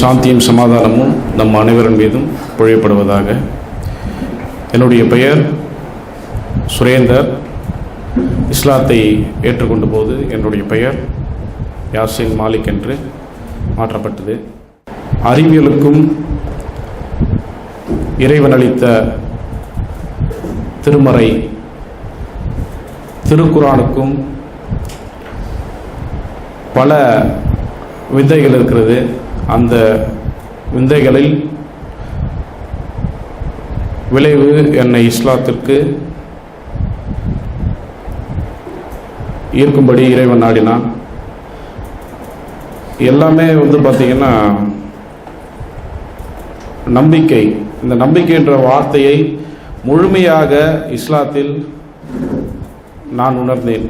சாந்தியும் சமாதானமும் நம் அனைவரின் மீதும் பொழியப்படுவதாக என்னுடைய பெயர் சுரேந்தர். இஸ்லாத்தை ஏற்றுக்கொண்ட போது என்னுடைய பெயர் யாசின் மாலிக் என்று மாற்றப்பட்டது. அறிவியலுக்கும் இறைவன் அளித்த திருமறை திருக்குரானுக்கும் பல விதைகள் இருக்கிறது. அந்த விந்தைகளில் விளைவு என்னை இஸ்லாத்திற்கு ஈர்க்கும்படி இறைவன் நாடினான். எல்லாமே வந்து பார்த்திங்கன்னா நம்பிக்கை. இந்த நம்பிக்கை என்ற வார்த்தையை முழுமையாக இஸ்லாத்தில் நான் உணர்ந்தேன்.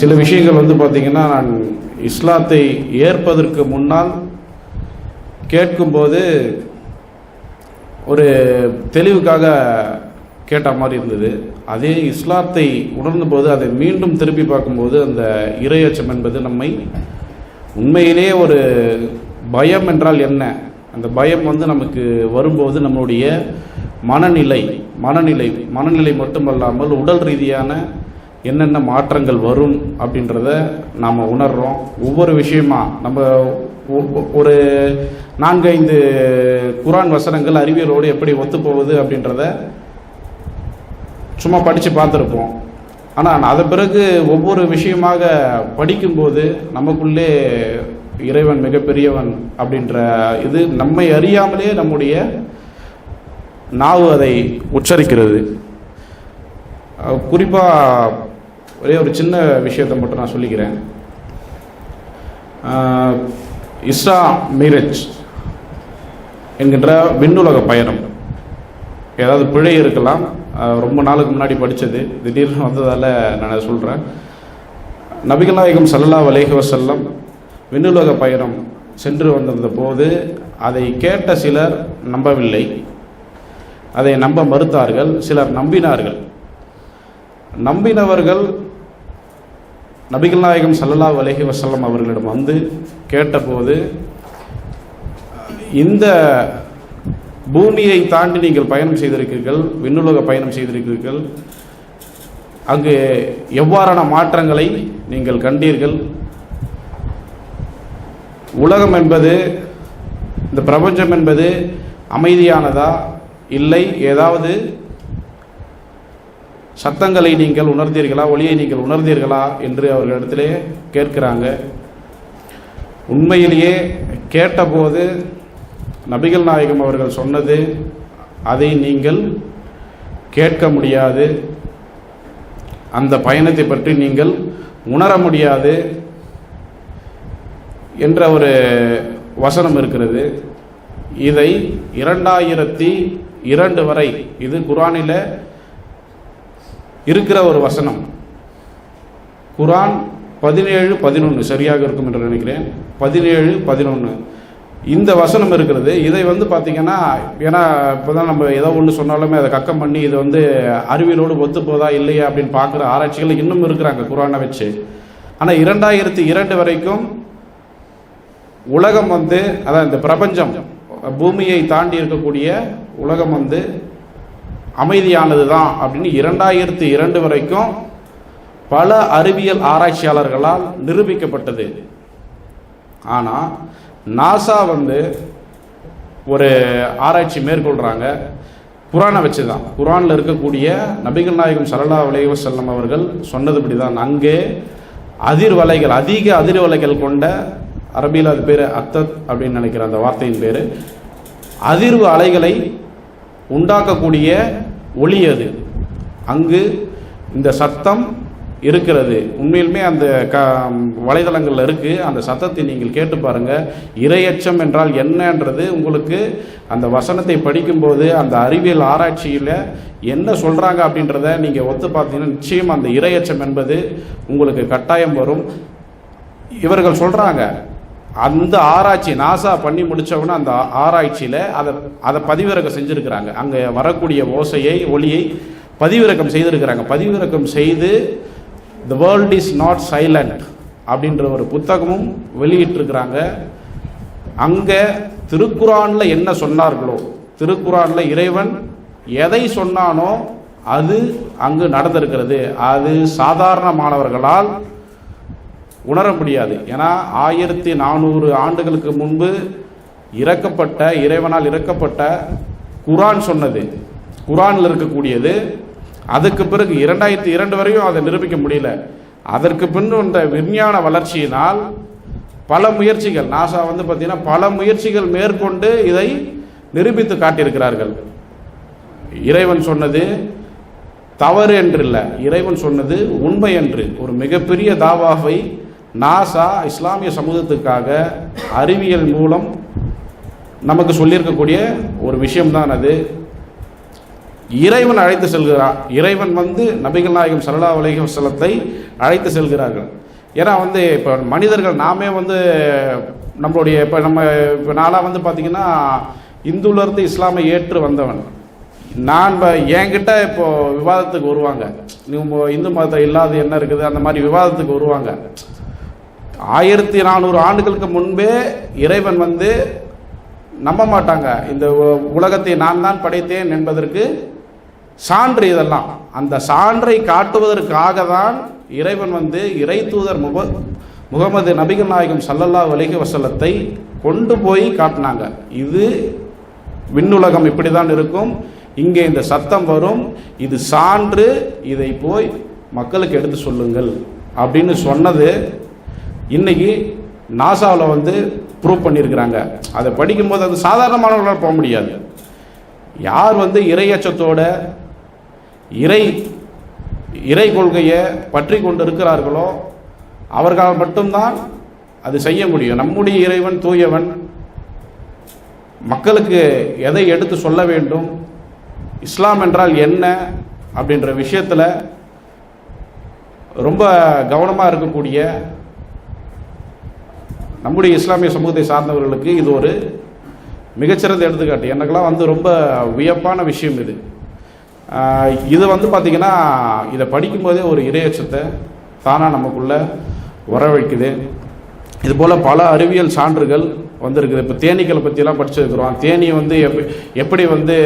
சில விஷயங்கள் வந்து பார்த்திங்கன்னா நான் இஸ்லாத்தை ஏற்பதற்கு முன்னால் கேட்கும்போது ஒரு தெளிவுக்காக கேட்ட மாதிரி இருந்தது. அதே இஸ்லாத்தை உணர்ந்தபோது அதை மீண்டும் திருப்பி பார்க்கும்போது அந்த இரையச்சம் என்பது நம்மை உண்மையிலே ஒரு பயம் என்றால் என்ன? அந்த பயம் வந்து நமக்கு வரும்போது நம்மளுடைய மனநிலை மனநிலை மனநிலை மட்டுமல்லாமல் உடல் ரீதியான என்னென்ன மாற்றங்கள் வரும் அப்படின்றத நாம் உணர்கிறோம் ஒவ்வொரு விஷயமா நம்ம ஒ- ஒரு நான்கு ஐந்து குரான் வசனங்கள் அறிவியலோடு எப்படி ஒத்துப்போகுது அப்படின்றத சும்மா படித்து பார்த்துருப்போம். ஆனால் அதை பிறகு ஒவ்வொரு விஷயமாக படிக்கும்போது நமக்குள்ளே இறைவன் மிகப்பெரியவன் அப்படின்ற இது நம்மை அறியாமலே நம்முடைய நாவு அதை உச்சரிக்கிறது. குறிப்பாக ஒரே ஒரு சின்ன விஷயத்தை மட்டும் நான் சொல்லிக்கிறேன். இஸ்ரா மீரஜ் என்கின்ற விண்ணுலக பயணம். ஏதாவது பிழை இருக்கலாம். ரொம்ப நாளுக்கு முன்னாடி படித்தது திடீர்னு வந்ததால் நான் சொல்கிறேன் நபிகள் நாயகம் ஸல்லல்லாஹு அலைஹி வஸல்லம் விண்ணுலக பயணம் சென்று வந்திருந்த போது அதை கேட்ட சிலர் நம்பவில்லை. அதை நம்ப மறுத்தார்கள். சிலர் நம்பினார்கள். நம்பினவர்கள் நபிகள் நாயகம் சல்லல்லா அலைஹி வசல்லம் அவர்களிடம் வந்து கேட்டபோது இந்த பூமியை தாண்டி நீங்கள் பயணம் செய்திருக்கிறீர்கள் விண்ணுலக பயணம் செய்திருக்கிறீர்கள் அங்கு எவ்வாறான மாற்றங்களை நீங்கள் கண்டீர்கள்? உலகம் என்பது இந்த பிரபஞ்சம் என்பது அமைதியானதா? இல்லை ஏதாவது சத்தங்களை நீங்கள் உணர்ந்தீர்களா ஒளியை நீங்கள் உணர்ந்தீர்களா என்று அவர்களிடத்திலே கேட்கிறாங்க. உண்மையிலேயே கேட்டபோது நபிகள் நாயகம் அவர்கள் சொன்னது அதை நீங்கள் கேட்க முடியாது. அந்த பயணத்தை பற்றி நீங்கள் உணர முடியாது என்ற ஒரு வசனம் இருக்கிறது. இதை இரண்டாயிரத்தி இரண்டு வரை இது குரானில் இருக்கிற ஒரு வசனம். குரான் பதினேழு பதினொன்று சரியாக இருக்கும் என்று நினைக்கிறேன். பதினேழு பதினொன்று இந்த வசனம் இருக்கிறது. இதை வந்து பார்த்தீங்கன்னா ஏன்னா இப்போ தான் நம்ம ஏதோ ஒன்று சொன்னாலுமே அதை கக்கம் பண்ணி இது வந்து அறிவியலோடு ஒத்து போதா இல்லையா அப்படின்னு பார்க்குற ஆராய்ச்சிகள் இன்னும் இருக்கிறாங்க குரானை வச்சு. ஆனால் இரண்டாயிரத்தி இரண்டு வரைக்கும் உலகம் வந்து அதான் இந்த பிரபஞ்சம் பூமியை தாண்டி இருக்கக்கூடிய உலகம் வந்து அமைதியானது தான் அப்படின்னு இரண்டாயிரத்தி இரண்டு வரைக்கும் பல அறிவியல் ஆராய்ச்சியாளர்களால் நிரூபிக்கப்பட்டது. ஆனால் நாசா வந்து ஒரு ஆராய்ச்சி மேற்கொள்கிறாங்க குரானை வச்சு தான் குரானில் இருக்கக்கூடிய நபிகள் நாயகம் சரலா வலைவ செல்லம் அவர்கள் சொன்னதுபடி தான் அங்கே அதிர்வலைகள் அதிக அதிர்வலைகள் கொண்ட அரபியில் அது பேர் அத்தத் அப்படின்னு நினைக்கிற அந்த வார்த்தையின் பேர். அதிர்வு அலைகளை உண்டாக்கக்கூடிய ஒளி அது. அங்கு இந்த சத்தம் இருக்கிறது. உண்மையிலுமே அந்த க வலைதளங்களில் இருக்குது அந்த சத்தத்தை நீங்கள் கேட்டு பாருங்கள் இரையச்சம் என்றால் என்னன்றது உங்களுக்கு அந்த வசனத்தை படிக்கும்போது அந்த அறிவியல் ஆராய்ச்சியில் என்ன சொல்கிறாங்க அப்படின்றத நீங்கள் ஒத்து பார்த்தீங்கன்னா நிச்சயம் அந்த இரையச்சம் என்பது உங்களுக்கு கட்டாயம் வரும். இவர்கள் சொல்கிறாங்க அந்த ஆராய்ச்சி நாசா பண்ணி முடிச்சவொடனே அந்த ஆராய்ச்சியில் அதை அதை பதிவிறக்கம் செஞ்சுருக்கிறாங்க. அங்கே வரக்கூடிய ஓசையை ஒளியை பதிவிறக்கம் செய்திருக்கிறாங்க. பதிவிறக்கம் செய்து the world is not silent அப்படின்ற ஒரு புத்தகமும் வெளியிட்டிருக்கிறாங்க. அங்கே திருக்குறானில் என்ன சொன்னார்களோ திருக்குறானில் இறைவன் எதை சொன்னானோ அது அங்கு நடந்திருக்கிறது. அது சாதாரண மாணவர்களால் உணர முடியாது. ஏன்னா ஆயிரத்தி நானூறு ஆண்டுகளுக்கு முன்பு இறக்கப்பட்ட இறைவனால் இறக்கப்பட்ட குரான் சொன்னது. குரானில் இருக்கக்கூடியது. அதுக்கு பிறகு இரண்டாயிரத்தி இரண்டு வரையும் அதை நிரூபிக்க முடியல. அதற்கு பின் இந்த விஞ்ஞான வளர்ச்சியினால் பல முயற்சிகள் நாசா வந்து பார்த்தீங்கன்னா பல முயற்சிகள் மேற்கொண்டு இதை நிரூபித்து காட்டியிருக்கிறார்கள். இறைவன் சொன்னது தவறு என்றில்லை. இறைவன் சொன்னது உண்மை என்று. ஒரு மிகப்பெரிய தாவாவை நாசா இஸ்லாமிய சமூகத்துக்காக அறிவியல் மூலம் நமக்கு சொல்லியிருக்கக்கூடிய ஒரு விஷயம்தான் அது. இறைவன் அழைத்து செல்கிறார் இறைவன் வந்து நபிகள் நாயகம் சல்லா அலைஹி அழைத்து செல்கிறார்கள். ஏன்னா வந்து இப்போ மனிதர்கள் நாமே வந்து நம்மளுடைய இப்போ நம்ம இப்போ நாளாக வந்து பார்த்திங்கன்னா இந்துலேருந்து இஸ்லாமை ஏற்று வந்தவன். நான் என்கிட்ட இப்போது விவாதத்துக்கு வருவாங்க. இந்து மதத்தை இல்லாத என்ன இருக்குது? அந்த மாதிரி விவாதத்துக்கு வருவாங்க. ஆயிரத்தி நானூறு ஆண்டுகளுக்கு முன்பே இறைவன் வந்து நம்ப மாட்டாங்க. இந்த உ- உலகத்தை நான் தான் படைத்தேன் என்பதற்கு சான்று இதெல்லாம். அந்த சான்றை காட்டுவதற்காக தான் இறைவன் வந்து இறை தூதர் முக முகமது நபிகள் நாயகம் சல்லல்லா வலிக வசலத்தை கொண்டு போய் காட்டினாங்க. இது விண்ணுலகம் இப்படி தான் இருக்கும். இங்கே இந்த சத்தம் வரும். இது சான்று இதை போய் மக்களுக்கு எடுத்து சொல்லுங்கள் அப்படின்னு சொன்னது இன்னைக்கு நாசாவில் வந்து ப்ரூவ் பண்ணியிருக்கிறாங்க. அதை படிக்கும்போது அது சாதாரணமானவர்களால் போக முடியாது. யார் வந்து இறையச்சத்தோட இறை இறை கொள்கையை பற்றி கொண்டு இருக்கிறார்களோ அவர்களால் மட்டும்தான் அது செய்ய முடியும். நம்முடைய இறைவன் தூயவன் மக்களுக்கு எதை எடுத்து சொல்ல வேண்டும் இஸ்லாம் என்றால் என்ன அப்படின்ற விஷயத்தில் ரொம்ப கவனமாக இருக்கக்கூடிய நம்முடைய இஸ்லாமிய சமூகத்தை சார்ந்தவர்களுக்கு இது ஒரு மிகச்சிறந்த எடுத்துக்காட்டு. எனக்கெல்லாம் வந்து ரொம்ப வியப்பான விஷயம் இது. இது வந்து பார்த்திங்கன்னா இதை படிக்கும்போதே ஒரு இரையச்சத்தை தானாக நமக்குள்ளே வரவழைக்குது. இது போல் பல அறிவியல் சான்றுகள் வந்திருக்குது. இப்போ தேனீக்களை பற்றியெல்லாம் படிச்சிருக்கிறோம். தேனி வந்து எப்படி எப்படி வந்து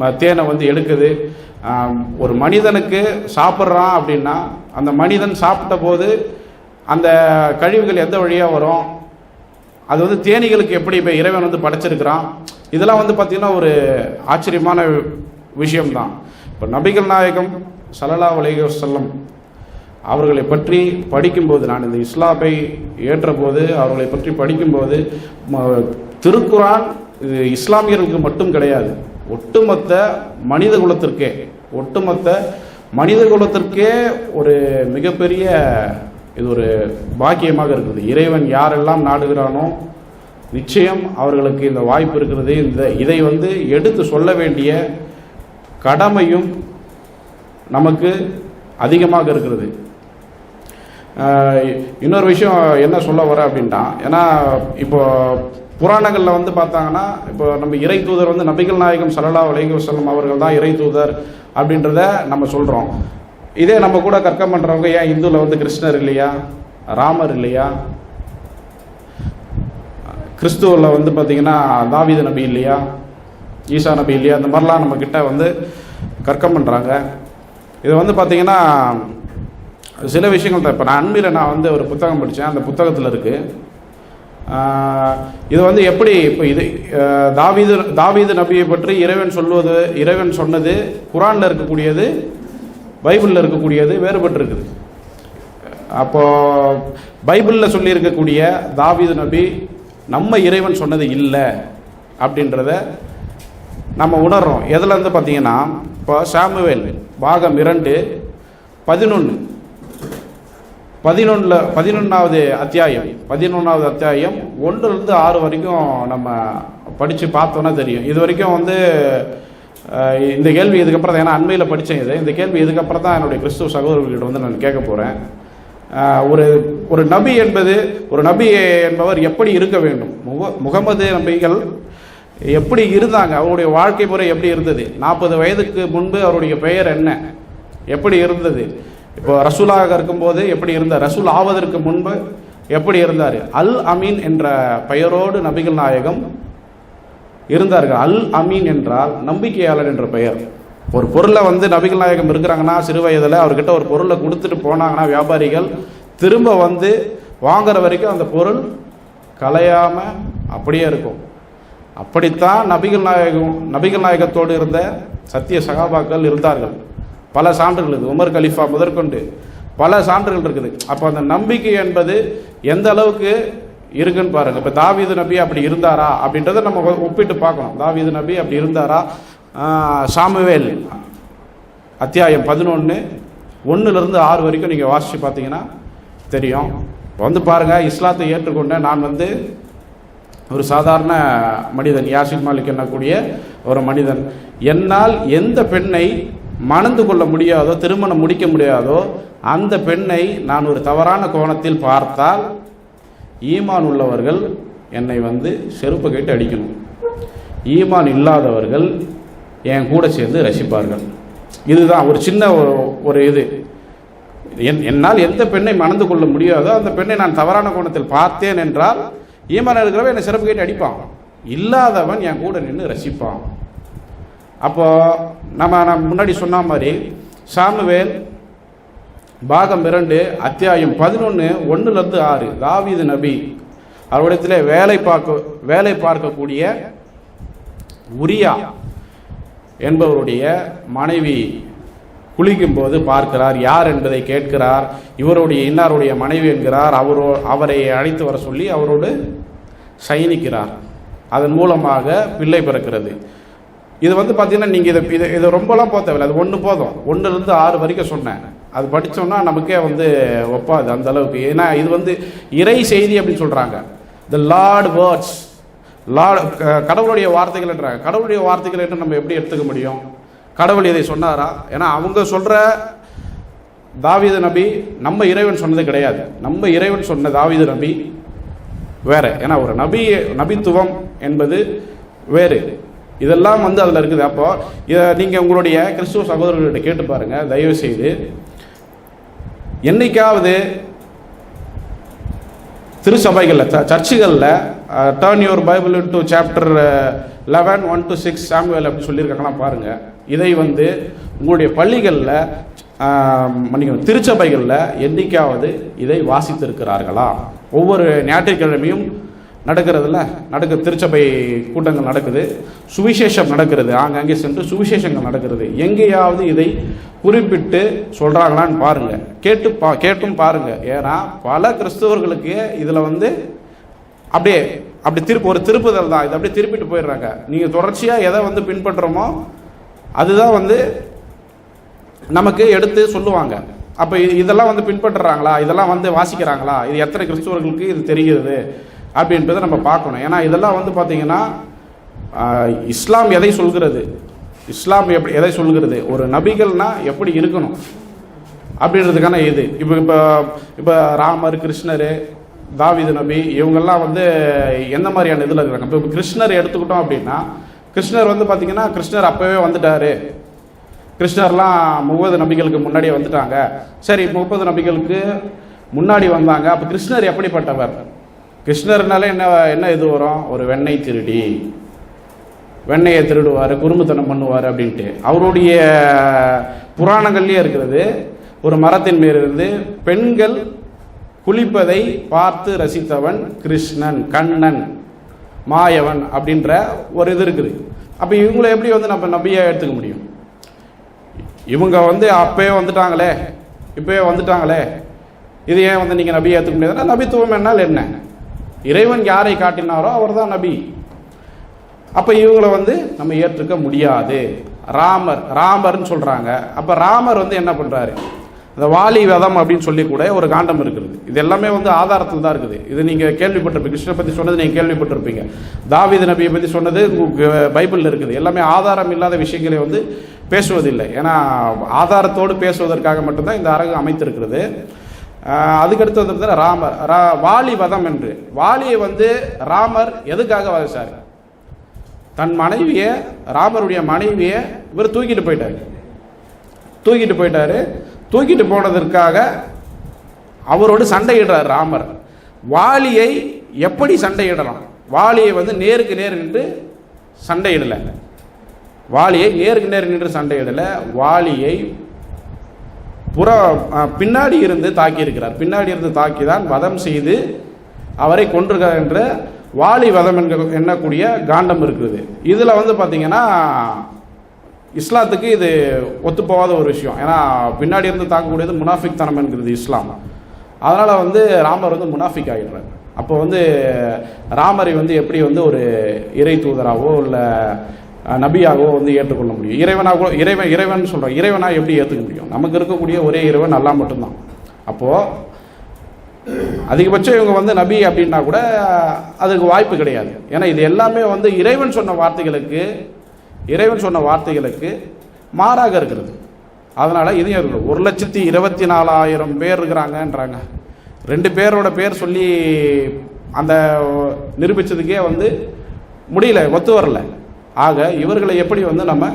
ம- தேனை வந்து எடுக்குது. ஒரு மனிதனுக்கு சாப்பிட்றான் அப்படின்னா அந்த மனிதன் சாப்பிட்ட போது அந்த கழிவுகள் எந்த வழியாக வரும்? அது வந்து தேனீகளுக்கு எப்படி இப்போ இறைவன் வந்து படைச்சிருக்கிறான்? இதெல்லாம் வந்து பார்த்திங்கன்னா ஒரு ஆச்சரியமான விஷயம்தான். இப்போ நபிகள் நாயகம் சலலா அலைஹி செல்லம் அவர்களை பற்றி படிக்கும்போது நான் இந்த இஸ்லாமை ஏற்றபோது அவர்களை பற்றி படிக்கும்போது ம- திருக்குரான் இது இஸ்லாமியர்களுக்கு மட்டும் கிடையாது. ஒட்டுமொத்த மனித குலத்திற்கே ஒட்டுமொத்த மனித குலத்திற்கே ஒரு மிகப்பெரிய இது ஒரு பாக்கியமாக இருக்குது இறைவன் யாரெல்லாம் நாடுகிறானோ நிச்சயம் அவர்களுக்கு இந்த வாய்ப்பு இருக்கிறது. இந்த இதை வந்து எடுத்து சொல்ல வேண்டிய கடமையும் நமக்கு அதிகமாக இருக்கிறது. இன்னொரு விஷயம் என்ன சொல்ல வர அப்படின்னா ஏன்னா இப்போ புராணங்களில் வந்து பார்த்தாங்கன்னா இப்போ நம்ம இறை தூதர் வந்து நபிகள் நாயகம் சல்லா அலைஹி வஸல்லம் அவர்கள் தான் இறை தூதர் அப்படின்றத நம்ம சொல்கிறோம் இதே நம்ம கூட கற்கம் பண்ணுறவங்க ஏன் இந்துவில் வந்து கிருஷ்ணர் இல்லையா? ராமர் இல்லையா? கிறிஸ்துவில் வந்து பார்த்திங்கன்னா தாவித நபி இல்லையா? ஈசா நபி இல்லையா? அந்த மாதிரிலாம் நம்ம கிட்ட வந்து கற்கம் பண்ணுறாங்க இது வந்து பார்த்திங்கன்னா சில விஷயங்கள் தான் இப்போ நான் அண்மையில் நான் வந்து ஒரு புத்தகம் படித்தேன் அந்த புத்தகத்தில் இருக்குது இது வந்து எப்படி இப்போ இது தாவீது தாவீது நபியை பற்றி இறைவன் சொல்வது இறைவன் சொன்னது குரானில் இருக்கக்கூடியது பைபிளில் இருக்கக்கூடியது வேறுபட்டு இருக்குது அப்போ பைபிளில் சொல்லியிருக்கக்கூடிய தாவீது நபி நம்ம இறைவன் சொன்னது இல்லை அப்படின்றத நம்ம உணர்றோம். எதில் இருந்து பார்த்தீங்கன்னா இப்போ சாமுவேல் பாகம் இரண்டு பதினொன்று பதினொன்றில் பதினொன்றாவது அத்தியாயம் பதினொன்றாவது அத்தியாயம் ஒன்றுலேருந்து ஆறு வரைக்கும் நம்ம படித்து பார்த்தோன்னா தெரியும். இது வரைக்கும் வந்து இந்த கேள்வி இதுக்கப்புறம் தான். ஏன்னா அண்மையில் படித்தேன் இது. இந்த கேள்வி இதுக்கப்புறம் தான் என்னுடைய கிறிஸ்துவ சகோதரர்கிட்ட வந்து நான் கேட்க போகிறேன் ஒரு ஒரு நபி என்பது ஒரு நபி என்பவர் எப்படி இருக்க வேண்டும்? முக முகமது நபிகள் எப்படி இருந்தாங்க? அவருடைய வாழ்க்கை முறை எப்படி இருந்தது? நாற்பது வயதுக்கு முன்பு அவருடைய பெயர் என்ன? எப்படி இருந்தது? இப்போ ரசூலாக இருக்கும்போது எப்படி இருந்தார் ரசூல் ஆவதற்கு முன்பு எப்படி இருந்தார்? அல் அமீன் என்ற பெயரோடு நபிகள் நாயகம் இருந்தார்கள். அல் அமீன் என்றால் நம்பிக்கையாளர் என்ற பெயர். ஒரு பொருளை வந்து நபிகள் நாயகம் இருக்கிறாங்கன்னா சிறு வயதில் அவர்கிட்ட ஒரு பொருளை கொடுத்துட்டு போனாங்கன்னா வியாபாரிகள் திரும்ப வந்து வாங்குற வரைக்கும் அந்த பொருள் கலையாமல் அப்படியே இருக்கும். அப்படித்தான் நபிகள் நாயகம் நபிகள் நாயகத்தோடு இருந்த சத்திய சகாபாக்கள் இருந்தார்கள். பல சான்றுகள் இருக்குது. உமர் கலிஃபா முதற்கொண்டு பல சான்றுகள் இருக்குது. அப்போ அந்த நம்பிக்கை என்பது எந்த அளவுக்கு இருக்குன்னு பாருங்க. இப்போ தாவீது நபி அப்படி இருந்தாரா அப்படின்றத நம்ம ஒப்பிட்டு பார்க்கணும். தாவீது நபி அப்படி இருந்தாரா? சாமுவேல் அத்தியாயம் பதினொன்று ஒன்றுலேருந்து ஆறு வரைக்கும் நீங்கள் வாசித்து பார்த்தீங்கன்னா தெரியும். வந்து பாருங்கள் இஸ்லாத்தை ஏற்றுக்கொண்ட நான் வந்து ஒரு சாதாரண மனிதன் யாசின் மாலிக் என்னக்கூடிய ஒரு மனிதன். என்னால் எந்த பெண்ணை மணந்து கொள்ள முடியாதோ திருமணம் முடிக்க முடியாதோ அந்த பெண்ணை நான் ஒரு தவறான கோணத்தில் பார்த்தால் ஈமான் உள்ளவர்கள் என்னை வந்து செருப்பு கேட்டு அடிக்கணும். ஈமான் இல்லாதவர்கள் என் கூட சேர்ந்து ரசிப்பார்கள். இதுதான் ஒரு சின்ன ஒரு இது. என் என்னால் எந்த பெண்ணை மணந்து கொள்ள முடியாதோ அந்த பெண்ணை நான் தவறான கோணத்தில் பார்த்தேன் என்றால் ஈமான் இருக்கிறவன் என்னை சிறப்பு கேட்டு அடிப்பான். இல்லாதவன் என் கூட நின்று ரசிப்பான். அப்போ நம்ம நான் முன்னாடி சொன்ன மாதிரி சாமுவேல் பாகம் இரண்டு அத்தியாயம் பதினொன்று ஒன்றுலேருந்து ஆறு. தாவீது நபி அவரிடத்தில் வேலை பார்க்க வேலை பார்க்கக்கூடிய உரியா என்பவருடைய மனைவி குளிக்கும் போது பார்க்கிறார். யார் என்பதை கேட்கிறார். இவருடைய இன்னாருடைய மனைவி என்கிறார். அவரோ அவரை அழைத்து வர சொல்லி அவரோடு சயனிக்கிறார். அதன் மூலமாக பிள்ளை பிறக்கிறது. இது வந்து பார்த்தீங்கன்னா நீங்கள் இதை இதை இதை ரொம்பலாம் போக தேவையில்லை அது ஒன்று போதும். ஒன்றுலேருந்து ஆறு வரைக்கும் சொன்னேன். அது படித்தோம்னா நமக்கே வந்து ஒப்பாது அந்த அளவுக்கு. ஏன்னா இது வந்து இறை செய்தி அப்படின்னு சொல்கிறாங்க த லார்ட் வேர்ட்ஸ் லார்ட் கடவுளுடைய வார்த்தைகள்ன்றாங்க கடவுளுடைய வார்த்தைகள் என்று நம்ம எப்படி எடுத்துக்க முடியும்? கடவுள் இதை சொன்னாரா? ஏன்னா அவங்க சொல்கிற தாவீத நபி நம்ம இறைவன் சொன்னது கிடையாது. நம்ம இறைவன் சொன்ன தாவீத நபி வேற. ஏன்னா ஒரு நபி நபித்துவம் என்பது வேறு. இதெல்லாம் வந்து அதில் இருக்குது. அப்போ இதை நீங்கள் உங்களுடைய கிறிஸ்துவ சகோதரர்கள்ட்ட கேட்டு பாருங்கள் தயவு செய்து என்னைக்காவது திருச்சபைகளில் சர்ச்சுகளில் turn your Bible to chapter eleven one two six Samuel அப்படின்னு சொல்லியிருக்காங்களா பாருங்கள் இதை வந்து உங்களுடைய பள்ளிகளில் மன்னிக்கணும் திருச்சபைகளில் என்றைக்காவது இதை வாசித்திருக்கிறார்களா? ஒவ்வொரு ஞாயிற்றுக்கிழமையும் நடக்கிறதுல நடக்க திருச்சபை கூட்டங்கள் நடக்குது சுவிசேஷம் நடக்கிறது ஆங்காங்கே சென்று சுவிசேஷங்கள் நடக்கிறது. எங்கேயாவது இதை குறிப்பிட்டு சொல்கிறாங்களான்னு பாருங்க. கேட்டு பா கேட்டும் பாருங்க. ஏன்னா பல கிறிஸ்தவர்களுக்கு இதில் வந்து அப்படியே அப்படி திருப்பி ஒரு திருப்புதல் தான். இது அப்படியே திருப்பிட்டு போயிடுறாங்க. நீங்கள் தொடர்ச்சியாக எதை வந்து பின்பற்றுறோமோ அதுதான் வந்து நமக்கு எடுத்து சொல்லுவாங்க. அப்போ இதெல்லாம் வந்து பின்பற்றுறாங்களா? இதெல்லாம் வந்து வாசிக்கிறாங்களா? இது எத்தனை கிறிஸ்துவர்களுக்கு இது தெரிகிறது? அப்படின்றத நம்ம பார்க்கணும். ஏன்னா இதெல்லாம் வந்து பார்த்தீங்கன்னா இஸ்லாம் எதை சொல்கிறது? இஸ்லாம் எப்படி எதை சொல்கிறது ஒரு நபிகள்னா எப்படி இருக்கணும்? அப்படின்றதுக்கான இது. இப்போ இப்போ இப்போ ராமர் கிருஷ்ணர் தாவிது நபி இவங்கெல்லாம் வந்து எந்த மாதிரியான இதில் இருக்கிறாங்க? இப்போ கிருஷ்ணர் எடுத்துக்கிட்டோம் அப்படின்னா கிருஷ்ணர் வந்து பார்த்திங்கன்னா கிருஷ்ணர் அப்போவே வந்துட்டாரு. கிருஷ்ணர்லாம் முப்பது நபிகளுக்கு முன்னாடியே வந்துட்டாங்க. சரி முப்பது நபிகளுக்கு முன்னாடி வந்தாங்க. அப்போ கிருஷ்ணர் எப்படிப்பட்டவர்? கிருஷ்ணர்னால என்ன என்ன இது வரும்? ஒரு வெண்ணெய் திருடி. வெண்ணையை திருடுவார் குறும்புத்தனம் பண்ணுவார் அப்படின்ட்டு. அவருடைய புராணங்கள்லேயே இருக்கிறது. ஒரு மரத்தின் மேலிருந்து பெண்கள் குளிப்பதை பார்த்து ரசித்தவன் கிருஷ்ணன் கண்ணன் மாயவன் அப்படின்ற ஒரு இது இருக்குது. அப்போ இவங்களை எப்படி வந்து நம்ம நம்பியாக எடுத்துக்க முடியும்? இவங்க வந்து அப்பயே வந்துட்டாங்களே இப்பயே வந்துட்டாங்களே. இது ஏன் வந்து நீங்கள் நபியை ஏற்றுக்க முடியாதுன்னா நபித்துவம் என்னால் என்ன? இறைவன் யாரை காட்டினாரோ அவர்தான் நபி. அப்போ இவங்களை வந்து நம்ம ஏற்றுக்க முடியாது. ராமர் ராமர்னு சொல்கிறாங்க அப்போ ராமர் வந்து என்ன பண்ணுறாரு இந்த வாலி வதம் அப்படின்னு சொல்லி கூட ஒரு காண்டம் இருக்குது. இது எல்லாமே வந்து ஆதாரத்தில் தான் இருக்குது. இது நீங்கள் கேள்விப்பட்டிருப்பீங்க. கிருஷ்ணனை பற்றி சொன்னது நீங்கள் கேள்விப்பட்டிருப்பீங்க. தாவித நபியை பற்றி சொன்னது பைபிளில் இருக்குது. எல்லாமே ஆதாரம் இல்லாத விஷயங்களை வந்து பேசுவதில்லை. ஏன்னா ஆதாரத்தோடு பேசுவதற்காக மட்டும்தான் இந்த அரங்கு அமைத்திருக்கிறது. அதுக்கடுத்து வந்து ராமர். ரா- வாலி வதம் என்று. வாலியை வந்து ராமர் எதுக்காக வதச்சார்? தன் மனைவியை ராமருடைய மனைவியை இவர் தூக்கிட்டு போயிட்டார். தூக்கிட்டு போயிட்டார். தூக்கிட்டு போனதற்காக அவரோடு சண்டையிடுறார் ராமர். வாலியை எப்படி சண்டையிடலாம்? வாலியை வந்து நேருக்கு நேர் நின்று சண்டையிடலை. வாலியை நேருக்கு நேர் நின்று சண்டையிடலை. வாலியை புற பின்னாடி இருந்து தாக்கியிருக்கிறார். பின்னாடி இருந்து தாக்கி தான் வதம் செய்து அவரை கொன்றுகிறார் என்ற என்கிற என்னக்கூடிய எண்ணக்கூடிய காண்டம் இருக்குது. இதில் வந்து பார்த்தீங்கன்னா இஸ்லாத்துக்கு இது ஒத்துப்போகாத ஒரு விஷயம். ஏன்னா பின்னாடி இருந்து தாக்கக்கூடியது முனாஃபிக் தனம் என்கிறது இஸ்லாம். அதனால் வந்து ராமர் வந்து முனாஃபிக் ஆகிடுறாரு அப்போ வந்து ராமரை வந்து எப்படி வந்து ஒரு இறை தூதராகவோ இல்லை நபியாகவோ வந்து ஏற்றுக்கொள்ள முடியும். இறைவனாக இறைவன் இறைவன் சொல்கிறோம் இறைவனாக எப்படி ஏற்றுக்க முடியும்? நமக்கு இருக்கக்கூடிய ஒரே இறைவன் நல்லா மட்டும்தான். அப்போது அதிகபட்சம் இவங்க வந்து நபி அப்படின்னா கூட அதுக்கு வாய்ப்பு கிடையாது. ஏன்னா இது எல்லாமே வந்து இறைவன் சொன்ன வார்த்தைகளுக்கு இறைவன் சொன்ன வார்த்தைகளுக்கு மாறாக இருக்கிறது. அதனால் இதையும் இருக்குது ஒரு லட்சத்தி இருபத்தி நாலாயிரம் பேர் இருக்கிறாங்கன்றாங்க. ரெண்டு பேரோட பேர் சொல்லி அந்த நிரூபித்ததுக்கே வந்து முடியல ஒத்து வரல. ஆக இவர்களை எப்படி வந்து நம்ம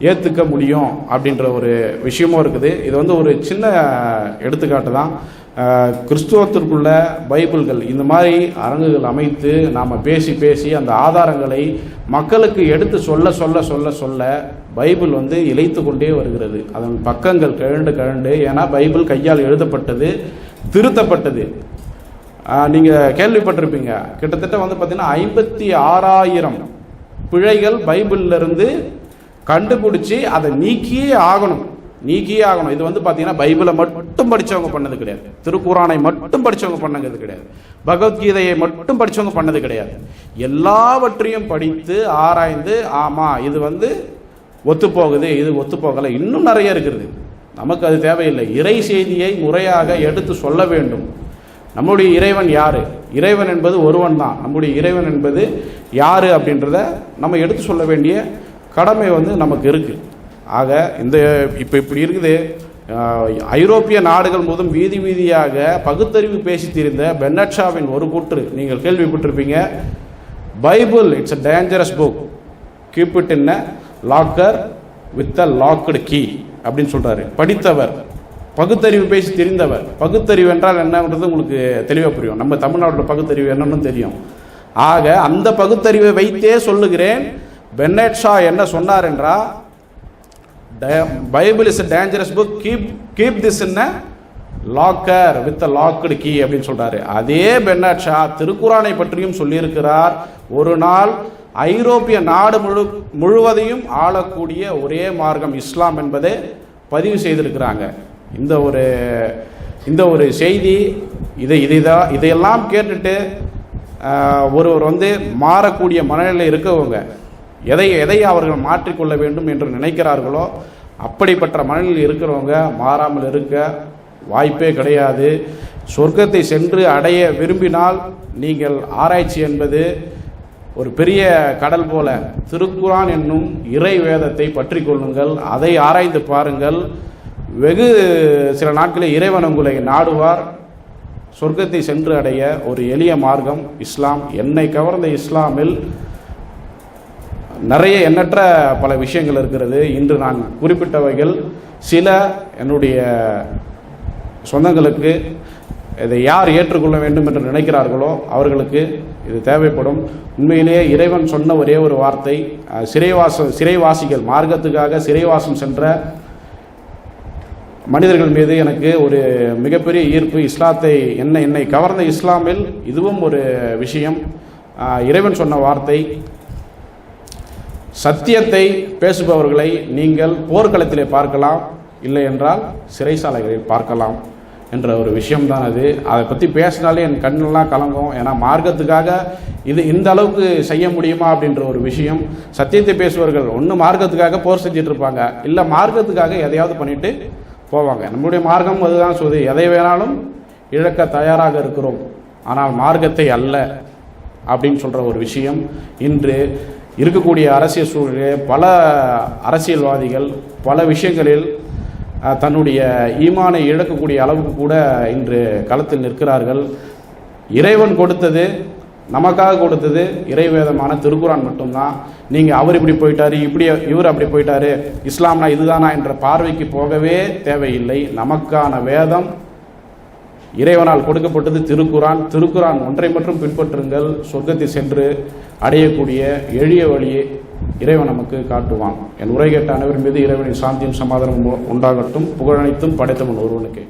ஏற்றுக்க முடியும் அப்படின்ற ஒரு விஷயமும் இருக்குது. இது வந்து ஒரு சின்ன எடுத்துக்காட்டு தான். கிறிஸ்துவத்திற்குள்ள பைபிள்கள் இந்த மாதிரி அரங்குகள் அமைத்து நாம் பேசி பேசி அந்த ஆதாரங்களை மக்களுக்கு எடுத்து சொல்ல சொல்ல சொல்ல சொல்ல பைபிள் வந்து இழைத்து கொண்டே வருகிறது. அதன் பக்கங்கள் கழண்டு கழண்டு. ஏன்னா பைபிள் கையால் எழுதப்பட்டது திருத்தப்பட்டது. நீங்கள் கேள்விப்பட்டிருப்பீங்க. கிட்டத்தட்ட வந்து பார்த்தீங்கன்னா ஐம்பத்தி ஆறாயிரம் பிழைகள் பைபிள்லருந்து கண்டுபிடிச்சி அதை நீக்கியே ஆகணும். நீக்கியே ஆகணும். இது வந்து பார்த்தீங்கன்னா பைபிளை மட்டும் படிச்சவங்க பண்ணது கிடையாது. திருக்குறானை மட்டும் படிச்சவங்க பண்ணது கிடையாது. பகவத்கீதையை மட்டும் படித்தவங்க பண்ணது கிடையாது. எல்லாவற்றையும் படித்து ஆராய்ந்து ஆமாம் இது வந்து ஒத்துப்போகுது இது ஒத்துப்போகலை. இன்னும் நிறைய இருக்கிறது நமக்கு அது தேவையில்லை. இறை செய்தியை முறையாக எடுத்து சொல்ல வேண்டும். நம்முடைய இறைவன் யாரு? இறைவன் என்பது ஒருவன் தான். நம்முடைய இறைவன் என்பது யாரு அப்படின்றத நம்ம எடுத்து சொல்ல வேண்டிய கடமை வந்து நமக்கு இருக்குது ஆக இந்த இப்போ இப்படி இருக்குது. ஐரோப்பிய நாடுகள் முதல் வீதி வீதியாக பகுத்தறிவு பேசி தெரிந்த பென்னட்ஷாவின் ஒரு கூற்று நீங்கள் கேள்விப்பட்டிருப்பீங்க. Bible it's a dangerous book keep it in locker with a locked key அப்படின்னு சொல்கிறாரு படித்தவர் பகுத்தறிவு பேசி தெரிந்தவர். பகுத்தறிவு என்றால் என்னன்றது உங்களுக்கு தெளிவாக புரியும். நம்ம தமிழ்நாட்டோட பகுத்தறிவு என்னன்னு தெரியும். ஆக அந்த பகுத்தறிவை வைத்தே சொல்லுகிறேன். பென்னட் ஷா என்ன சொன்னார் என்றா Bible is dangerous book keep keep this in locker with locked key அப்படின்னு சொல்றாரு. அதே பென்னட் ஷா திருக்குறானை பற்றியும் சொல்லியிருக்கிறார். ஒரு நாள் ஐரோப்பிய நாடு முழு முழுவதையும் ஆளக்கூடிய ஒரே மார்க்கம் இஸ்லாம் என்பதை பதிவு செய்திருக்கிறாங்க. இந்த ஒரு இந்த ஒரு செய்தி இதை இதைதான் இதையெல்லாம் கேட்டுட்டு ஒருவர் வந்து மாறக்கூடிய மனநிலை இருக்கவங்க. எதை எதை அவர்கள் மாற்றிக்கொள்ள வேண்டும் என்று நினைக்கிறார்களோ அப்படிப்பட்ட மனநிலை இருக்கிறவங்க மாறாமல் இருக்க வாய்ப்பே கிடையாது. சொர்க்கத்தை சென்று அடைய விரும்பினால் நீங்கள் ஆராய்ச்சி என்பது ஒரு பெரிய கடல் போல. திருக்குரான் என்னும் இறை வேதத்தை பற்றி கொள்ளுங்கள் அதை ஆராய்ந்து பாருங்கள். வெகு சில நாட்களில் இறைவன் உங்களை நாடுவார். சொர்க்கத்தை சென்று அடைய ஒரு எளிய மார்க்கம் இஸ்லாம். என்னை கவர்ந்த இஸ்லாமில் நிறைய எண்ணற்ற பல விஷயங்கள் இருக்கிறது. இன்று நான் குறிப்பிட்டவைகள் சில என்னுடைய சொந்தங்களுக்கு இதை யார் ஏற்றுக்கொள்ள வேண்டும் என்று நினைக்கிறார்களோ அவர்களுக்கு இது தேவைப்படும். உண்மையிலேயே இறைவன் சொன்ன ஒரே ஒரு வார்த்தை சிறைவாசம் சிறைவாசிகள் மார்க்கத்துக்காக சிறைவாசம் சென்ற மனிதர்கள் மீது எனக்கு ஒரு மிகப்பெரிய ஈர்ப்பு இஸ்லாத்தை என்னை என்னை கவர்ந்த இஸ்லாமில் இதுவும் ஒரு விஷயம். இறைவன் சொன்ன வார்த்தை சத்தியத்தை பேசுபவர்களை நீங்கள் போர்க்களத்திலே பார்க்கலாம் இல்லை என்றால் சிறைசாலைகளில் பார்க்கலாம் என்ற ஒரு விஷயம்தான் அது. அதை பற்றி பேசினாலே என் கண்ணெல்லாம் கலங்கும். ஏன்னா மார்க்கத்துக்காக இது இந்த அளவுக்கு செய்ய முடியுமா அப்படின்ற ஒரு விஷயம். சத்தியத்தை பேசுபவர்கள் ஒன்று மார்க்கத்துக்காக போர் செஞ்சுட்டு இருப்பாங்க. இல்லை மார்க்கத்துக்காக எதையாவது பண்ணிட்டு போவாங்க. நம்முடைய மார்க்கம் அதுதான் சொல்லுது. எதை வேணாலும் இழக்க தயாராக இருக்கிறோம். ஆனால் மார்க்கத்தை அல்ல அப்படின்னு சொல்கிற ஒரு விஷயம். இன்று இருக்கக்கூடிய அரசியல் சூழலில் பல அரசியல்வாதிகள் பல விஷயங்களில் தன்னுடைய ஈமானை இழக்கக்கூடிய அளவுக்கு கூட இன்று களத்தில் நிற்கிறார்கள். இறைவன் கொடுத்தது நமக்காக கொடுத்தது இறைவேதமான திருக்குறான் மட்டும்தான். நீங்கள் அவர் இப்படி போயிட்டாரு இப்படி இவர் அப்படி போயிட்டாரு இஸ்லாம்னா இதுதானா என்ற பார்வைக்கு போகவே தேவையில்லை. நமக்கான வேதம் இறைவனால் கொடுக்கப்பட்டது திருக்குரான் திருக்குரான் ஒன்றை மட்டும் பின்பற்றுங்கள். சொர்க்கத்தை சென்று அடையக்கூடிய எளிய வழியை இறைவன் நமக்கு காட்டுவான். என் உரை கேட்ட அனைவரும் மீது இறைவனின் சாந்தியும் சமாதானம் உண்டாகட்டும். புகழனைத்தும் படைத்தவன் ஒருவனுக்கு.